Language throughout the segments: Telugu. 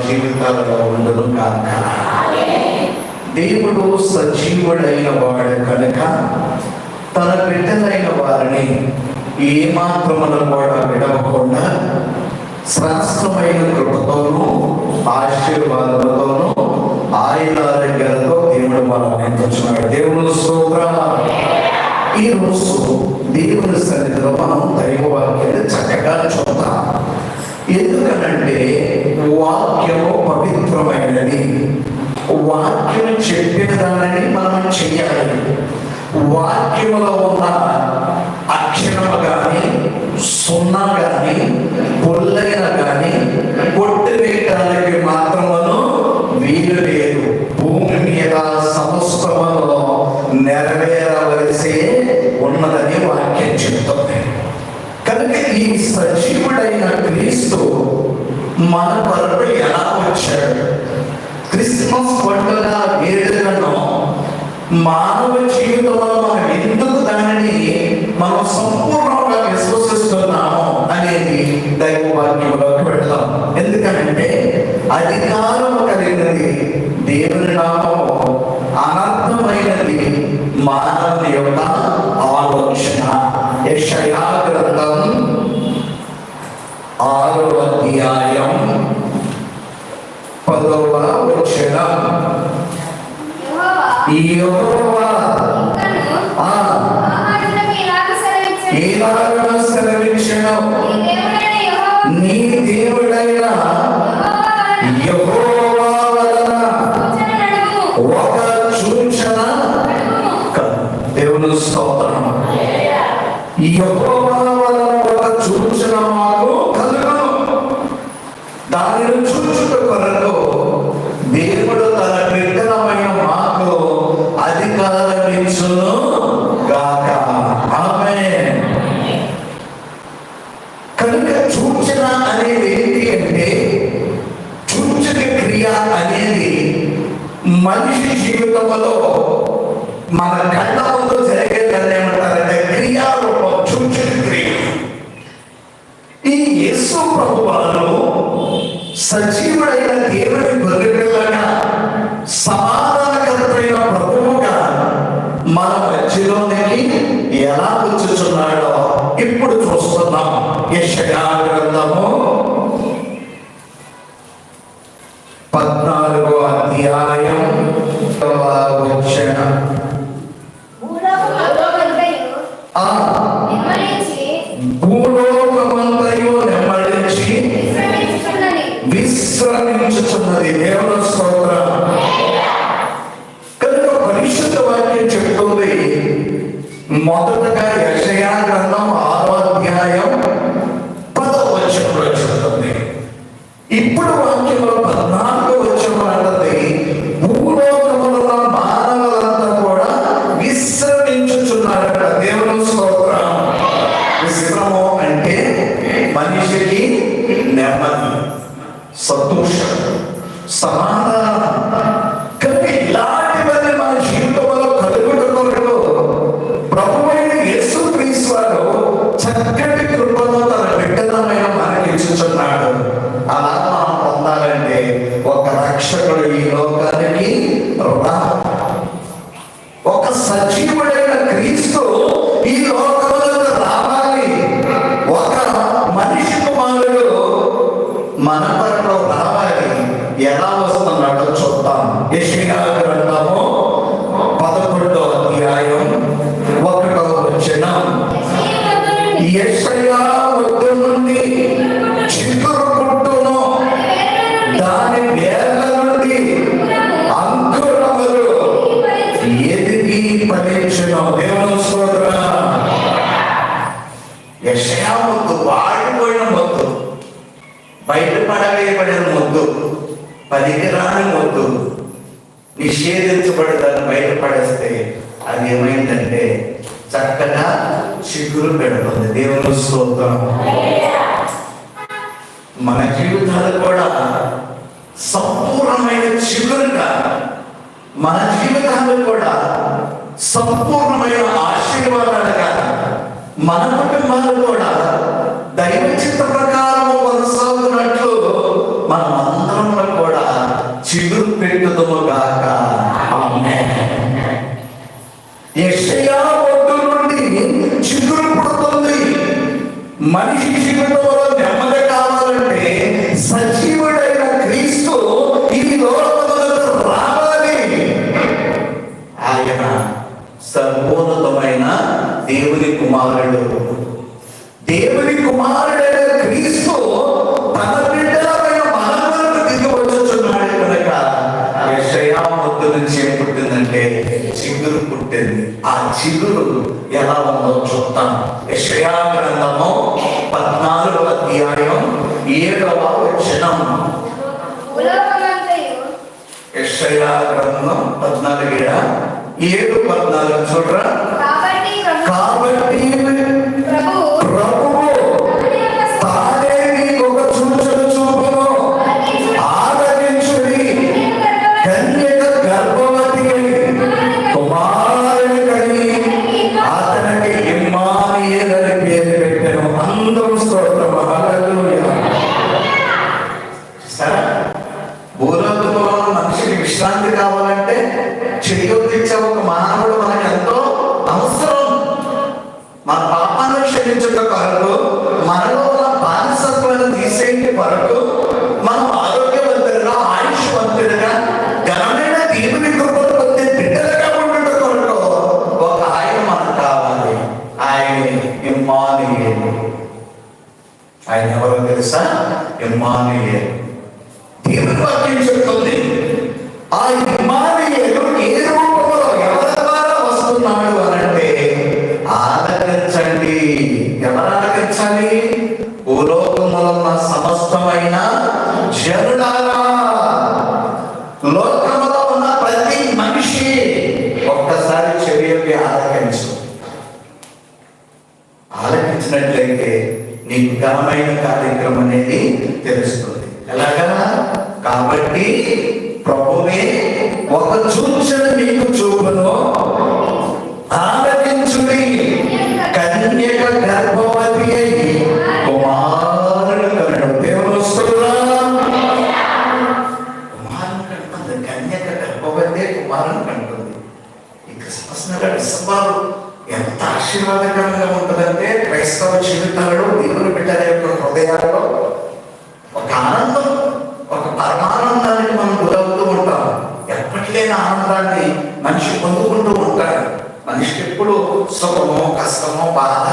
జీవితాలలో ఉండదు కాక దేవుడు సజీవుడైన వాడు కనుక తన బిడ్డలైన వారిని ఏమాత్రమును కూడా విడవకుండా శ్రాష్టమైన కృపతోనూ ఆశీర్వాదాలతోనూ ఆయురారోగ్యాలతో దేవుడు మనల్ని ఎంచున్నాడు దేవుడు సూత్ర ఈరోజు దేవుని సన్నిధిలో మనం దైవ వాక్యాన్ని చక్కగా చూద్దాం. ఎందుకనంటే వాక్యము పవిత్రమైనది. వాక్యం చెప్పిన దానిని మనం చెయ్యాలి. వాక్యములో ఉన్న అక్షరము కానీ సున్నా కానీ పొల్లైన కానీ కొట్టివేయటానికి మాత్రమును మాత్రం లేదు భూమి మీద సమస్తములో నెరవేరవలసే ఉన్నదని వాక్యం చెప్తుంది కనుక ఈ సజీవుడైన క్రీస్తు మన కొరకు ఎలా వచ్చాడు? క్రిస్మస్ పండుగ వేడుకను మానవ జీవితంలో మనం ఎందుకు దానిని మనం సంపూర్ణంగా విశ్వసిస్తున్నాము అనేది దైవ వాక్యంలోకి వెళ్తాం ఎందుకంటే అధికారం కలిగినది దేవుని నామం అనర్థమైనది మానవుని యొక్క ఆలోచన. యక్షయా గ్రంథం ఆరో అధ్యాయం సెలవించెను. నీ దేవుడైన యెహోవా. నీ దేవుడైన యెహోవా వలన యెహోవా జీవితంలో మన కళ్ళ ముందు జరిగేదాన్ని ఏమంటారంటే క్రియారూపం సూచక క్రియ ఈ యేసు ప్రభు వారు సజీవుడైన దేవుని బలిపిల్లగా సమాధానకరమైన ప్రభువుగా మన మధ్యలోనికి ఎలా వచ్చుచున్నాడో ఇప్పుడు చూస్తున్నాం. యెషయా గ్రంథము పద్నాలుగో అధ్యాయం Uh, బయట పడవేయబడిన మొద్దు పనికిరాని మొద్దు నిషేధించబడి దాన్ని బయట పడేస్తే అది ఏమైందంటే చక్కగా చిగురు పెడుతుంది. దేవుని స్తోత్రం. మన జీవితాలు కూడా సంపూర్ణమైన చిగురుగా మన జీవితాలు కూడా సంపూర్ణమైన ఆశీర్వాదాలుగా మన కుటుంబాలు కూడా దైవ చిత్త చిగురు పెరుగుదము గాక. ఒడ్డు నుండి చిగురు పుడుతుంది. మనిషి జీవితంలో నెమ్మది కావాలంటే సజీవుడైన క్రీస్తు ఈ రావాలి. ఆయన సర్వోన్నతమైన దేవుని కుమారుడు. దేవుని కుమారుడు చిగురు పుట్టింది ఆ చిగురు ఎలా ఉందో చూద్దాం. గ్రంథము పద్నాలుగు అధ్యాయం ఏడవ వచనం. గ్రంథం పద్నాలుగు ఏడు? పద్నాలుగు చూడరా? కాబట్టి ప్రభు పేరు పెట్టాను. అందరూ స్తోత్రం. తెలుసా ఇమ్మానియేలు దేవుని వాక్యం చెప్తుంది ఆ ఘనమైన కార్యక్రమం అనేది తెలుస్తుంది. ఎలాగా? కాబట్టి ప్రభువే ఒక సూచన మీకు చూపును. ఆలకించుడి కన్యక గర్భవతి అయి కుమారుడు కనడు దేవుడు వస్తున్నా కుమారుడు కంటుంది కన్యక గర్భవతి కుమారుడు కంటుంది ఇక క్రిస్మస్ డిసెంబర్ ఎంత ఆశీర్వాదకరంగా ఉంటుందంటే క్రైస్తవ జీవితాలలో దేవుడు బిడ్డల యొక్క హృదయాల్లో ఒక ఆనందం ఒక పరమానందానికి మనం గురవుతూ ఉంటాం ఎప్పటికైనా ఆనందాన్ని మనిషి పొందుకుంటూ ఉంటాడు. మనిషికి ఎప్పుడు సుఖమో కష్టమో బాధ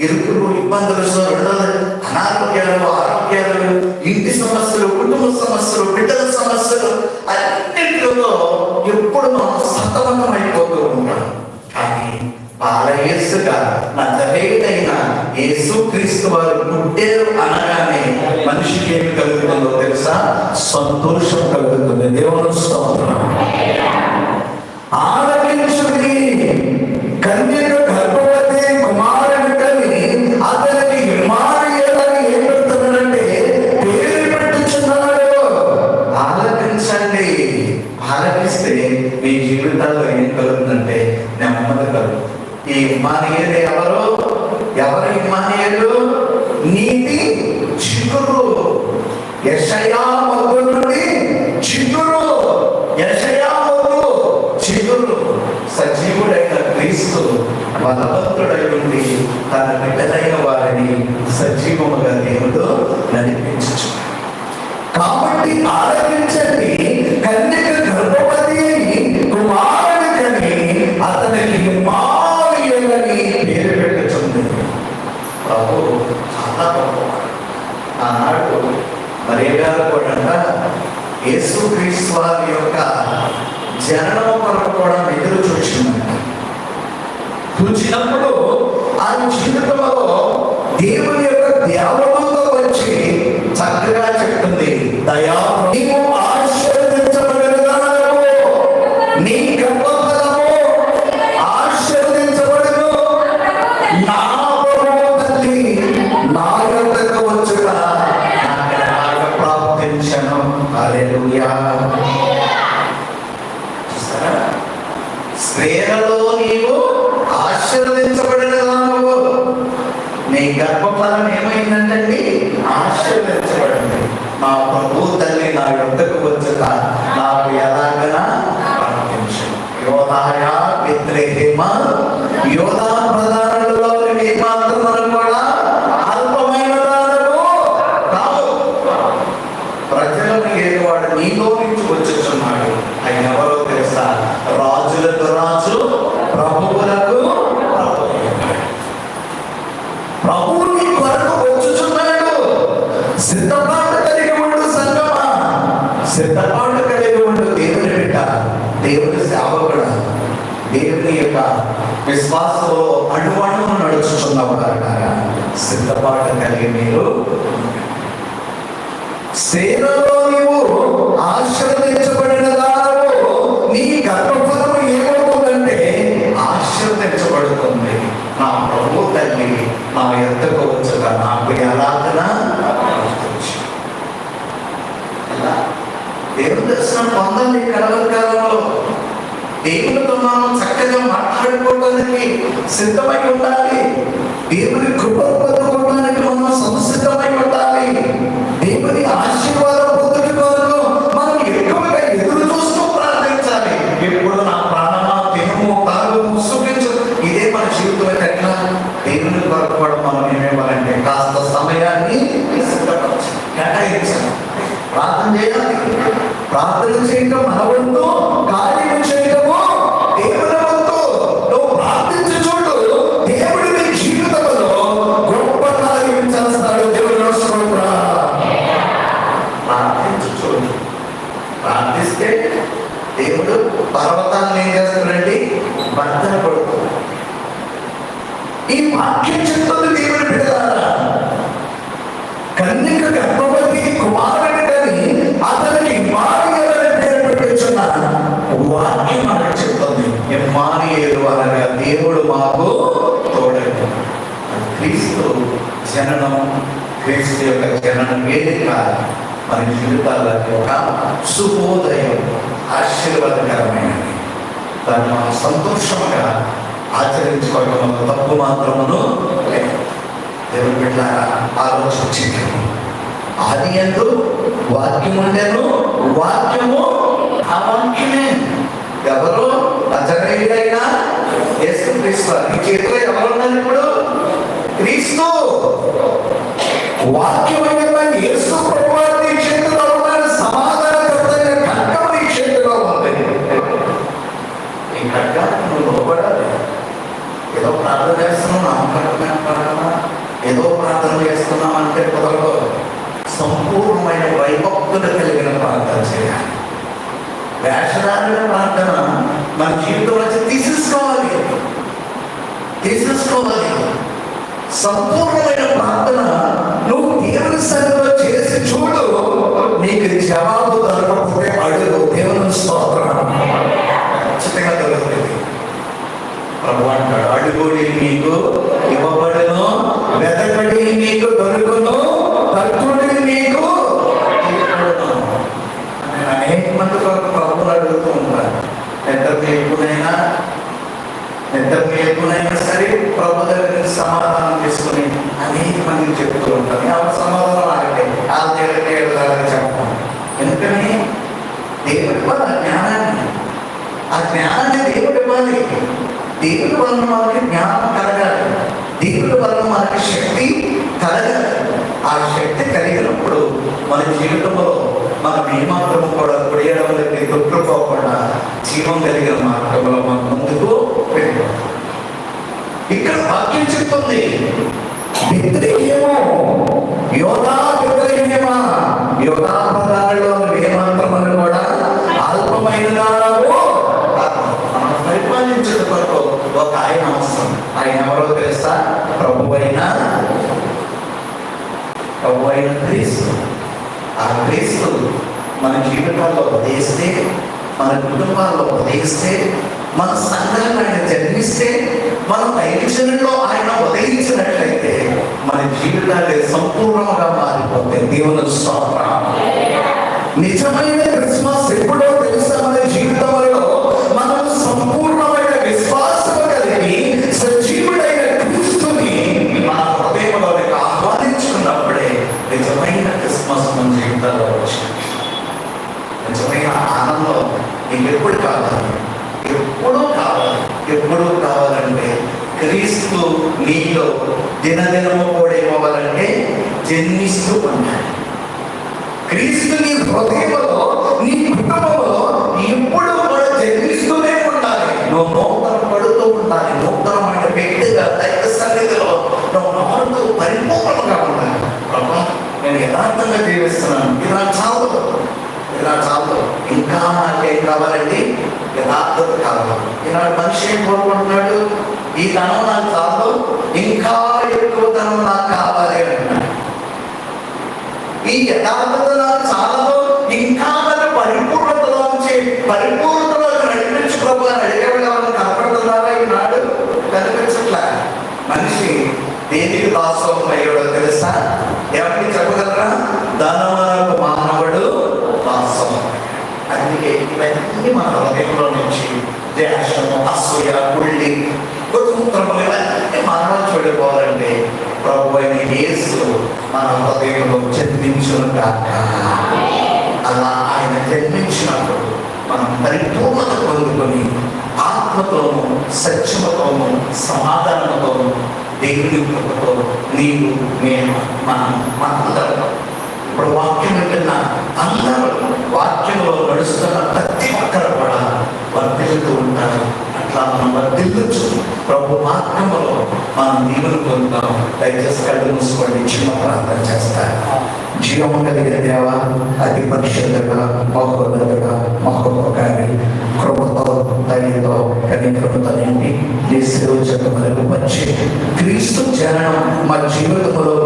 ఇరుకులు ఇబ్బందులు విడుదల అనారోగ్యాలు ఆరోగ్యాలు ఇంటి సమస్యలు కుటుంబ సమస్యలు బిడ్డల సమస్యలు అన్నింటిలో ఎప్పుడు మనం సతమతం అయిపోతూ ఉంటాం. కానీ బాలయేసుగా నా యేసు యేసుక్రీస్తు వారు పుట్టారు అనగానే మనిషికి ఏమి కలుగుతుందో తెలుసా? సంతోషం కలుగుతుంది. దేవుడు స్తోత్రం. ఆ కాబట్టి ఆలోచించండి కన్యక గర్భవతి అయి అతనికి ఇమ్మానుయేలని పేరు పెట్టుచుంది ప్రభు చాలా గొప్పవాడు. ఆనాడు మరియ గారు కూడా యేసు వారి యొక్క జననం కొరకు కూడా ఎదురు చూసిందంట చూసినప్పుడు ఆ జీవితంలో దేవుని యొక్క ధ్యానంతో చక్కగా చెప్తుంది. దయా योधाया पितृहिम योधा సిద్ధపాటు కలిగి మీరు. సేనలో నీవు ఆశ్రదించబడిన దానవు నీ గర్భఫలము ఏమవుతుందంటే ఆశ్రదించబడుతుంది నా ప్రభు తల్లి నా ఎంతకు వచ్చగా నాకు ఆరాధన ఎలా దేవుని దర్శనం పొందాలి కలవరి కాలంలో దేవునితో మనం చక్కగా మాట్లాడుకోవడానికి సిద్ధమై ఉండాలి. దేవుని కృపను ప్రార్థిస్తే దేవుడు పర్వతాన్ని ఏం చేస్తాడండి? వర్ధన పడుతుంది. ఈ వాక్యం చెప్తుంది దేవుని పెడతారా కన్యక గర్భవతి కుమారుడు కని అతనికి ఇమానియల్ పేరు పెట్టించున్నారు వాక్యం మనకు చెప్తుంది. ఇమానియేలు అనగా దేవుడు మాకు తోడని క్రీస్తు జననం క్రీస్తు యొక్క జననం ఏది కాదు. మన జీవితాలకు ఒక శుభోదయం ఆశీర్వాదకరమైనది దాన్ని మనం సంతోషంగా ఆచరించుకోవడం తప్పు మాత్రమును లేదు. దేవుని బిడ్డ ఆలోచించింది. ఆది ఎందు వాక్యం ఉండేను వాక్యము ఆ వాక్యమే ఎవరు నజరేయుడైన యేసు క్రీస్తు నీ చేతిలో ఎవరు ఇప్పుడు? క్రీస్తు. వాక్యమైన యేసు ప్రభువారు చేతిలో ఉన్నారు సమాధానకర్తైన ఖడ్గం నీ చేతిలో ఉంది. ఈ ఖడ్గానికి నువ్వు లోపడాలి ఏదో ప్రార్థన చేస్తున్నాం నామకరణమైన ఏదో ప్రార్థన చేస్తున్నాం అంటే కుదరదు. సంపూర్ణమైన వైభక్తులు కలిగిన ప్రార్థన చేయాలి. వేషధారణ ప్రార్థన మన జీవితంలో తీసేసుకోవాలి. తీసేసుకోవాలి. సంపూర్ణమైన ప్రార్థన నువ్వు దేవుని సన్నిధిలో చేసి చూడు. నీకు జవాబు దొరకకపోతే అడుగు. దేవుని స్తోత్రం. ఖచ్చితంగా దొరుకుతుంది ప్రభు అంటాడు అడుగుడి మీకు ఇవ్వబడను వెతకడి మీకు దొరుకును తట్టుడి మీకు ఇవ్వబడును. నేను అనేక మంది కొరకు ప్రభువులు అడుగుతూ ఉంటాను ఎంత ఎక్కువనైనా ఎంత ఎక్కువనైనా సరే ప్రభు దగ్గర నుంచి సమాధానం తీసుకుని అనేక మందికి చెప్తూ ఉంటాను ఎవరి సమాధానం ఆగండి ఆ దేవుడికి వెళ్ళాలని చెప్పాను ఎందుకని దేవుడి వల్ల జ్ఞానాన్ని ఆ జ్ఞానాన్ని దేవుడు ఇవ్వాలి దేవుడి వలన మనకి జ్ఞానం కలగాలి దేవుడి వలన మనకి శక్తి కలగాలి ఆ శక్తి కలిగినప్పుడు మన జీవితంలో మనం ఏమాత్రం కూడా కుడియడంలోకి తొట్టుకోకుండా జీవం కలిగిన మార్గంలో మనం ముందుకు వెళ్ళిపోతాం ఇక్కడ వాక్యం చెప్తుంది బెత్లెహేము యోధా పదాలలో కూడా అల్పమైనదానము మనం కొరకు ఒక ఆయన అవసరం. ఆయన ఎవరో తెలుసా? ప్రభు అయిన ప్రభు అయిన క్రీస్తు. ఆ క్రీస్తు మన జీవితాల్లో ఉపదేశిస్తే మన కుటుంబాల్లో ఉపదేశిస్తే మన సంఘాలను ఆయన జన్మిస్తే మనం దైవజనుల్లో ఆయన ఉదయించినట్లయితే మన జీవితాలే సంపూర్ణంగా మారిపోతాయి. దేవుని స్తోత్రం. నిజమైన క్రీస్తు నీలో దినదినము కూడా ఏమవ్వాలంటే జన్మిస్తూ ఉండాలి. క్రీస్తు నీ హృదయంలో నీ కుటుంబంలో ఎప్పుడు కూడా జన్మిస్తూనే ఉండాలి. నువ్వు నూతన పడుతూ ఉండాలి. నూతనమైన వ్యక్తిగా దైవ సన్నిధిలో నువ్వు మారుతూ పరిపూర్ణంగా ఉండాలి. ప్రభా నేను యథార్థంగా జీవిస్తున్నాను. ఇలా చాలు ఇలా చాలు ఇంకా నాకేం కావాలండి? యథార్థత కావాలి. ఈనాడు మనిషి ఏం కోరుకుంటున్నాడు ఈ ధనం నాకు చాలు ఇంకా ఎక్కువ ధనం నాకు కావాలి అంటున్నాడు. ఈ యథార్థత నాకు చాలా ఇంకా మరి పరిపూర్ణతలో నుంచి పరిపూర్ణతలో నడిపించుకోవాలని ప్రభు అని కనపడుతున్నారా ఈనాడు కనిపించట్లే. మనిషి దేనికి దాసోహం అయ్యాడో తెలుసా? మన హృదయంలో నుంచి దేశము అసూయ గుళ్ళి కుతంత్రములు ఇవన్నీ మనం చూడిపోవాలంటే ప్రభు అయిన యేసు మన హృదయంలో జన్మించును కాక అలా ఆయన జన్మించినప్పుడు మనం పరిపూర్ణత పొందుకొని ఆత్మతోనూ సత్యముతోనూ సమాధానంతోనూ దేవుని కృపతో నీవు నేను మనం మనందరం ఇప్పుడు వాక్యం వింటున్న అందరూ వాక్యంలో నడుస్తున్న ప్రతి ఒక్కరు వర్ధిల్లుతూ వర్తిల్లుతూ ఉంటారు. అట్లా మనం వర్ధిల్లొచ్చు. ప్రభు మార్గంలో మనం దీవులు పొందుతాం. దయచేసి కళ్ళు మూసుకోండి. చిన్న ప్రార్థన చేస్తారు. జీవము కలిగిన దేవ అతి పరిశుద్ధంగా మహోన్నతుగా మహోపకారి కృపతో దయతో కనికృపతో నిండి నీ శిరోజకు వచ్చి క్రీస్తు జననం మా జీవితంలో